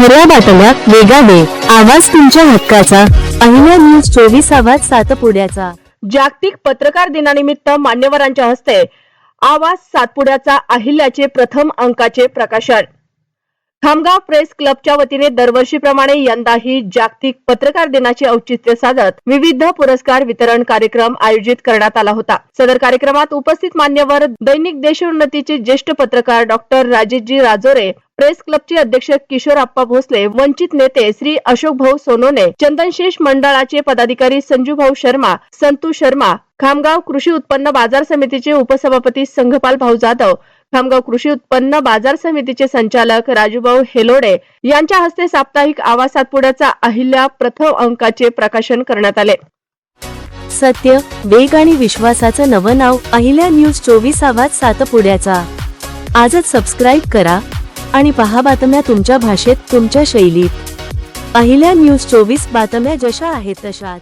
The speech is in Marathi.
खऱ्या बातम्या वेगाने आवाज तुमच्या हक्काचा. पहिल्या न्यूज चोवीस आवाज सातपुड्याचा जागतिक पत्रकार दिनानिमित्त मान्यवरांच्या हस्ते आवाज सातपुड्याचा अहिल्याचे प्रथम अंकाचे प्रकाशन. खामगाव प्रेस क्लबच्या वतीने दरवर्षीप्रमाणे यंदाही जागतिक पत्रकार दिनाचे औचित्य साधत विविध पुरस्कार वितरण कार्यक्रम आयोजित करण्यात आला होता. सदर कार्यक्रमात उपस्थित मान्यवर दैनिक देशोन्नतीचे ज्येष्ठ पत्रकार डॉक्टर राजेशजी राजोरे प्रेस क्लबचे अध्यक्ष किशोर आप्पा भोसले वंचित नेते श्री अशोक भाऊ सोनोने चंदनशेष मंडळाचे पदाधिकारी संजू भाऊ शर्मा संतू शर्मा खामगाव कृषी उत्पन्न बाजार समितीचे उपसभापती संघपाल भाऊ जाधव खामगाव कृषी उत्पन्न बाजार समितीचे संचालक राजूभाऊ हेलोडे यांच्या हस्ते साप्ताहिक आवाज सातपुड्याचा अहिल्या प्रथम अंकाचे प्रकाशन करण्यात आले. सत्य वेग आणि विश्वासाचं नवं नाव अहिल्या न्यूज चोवीस आवाज सातपुड्याचा आजच सबस्क्राईब करा आणि पहा बातम्या तुमच्या भाषेत तुमच्या शैलीत. अहिल्या न्यूज चोवीस बातम्या जशा आहेत तशाच.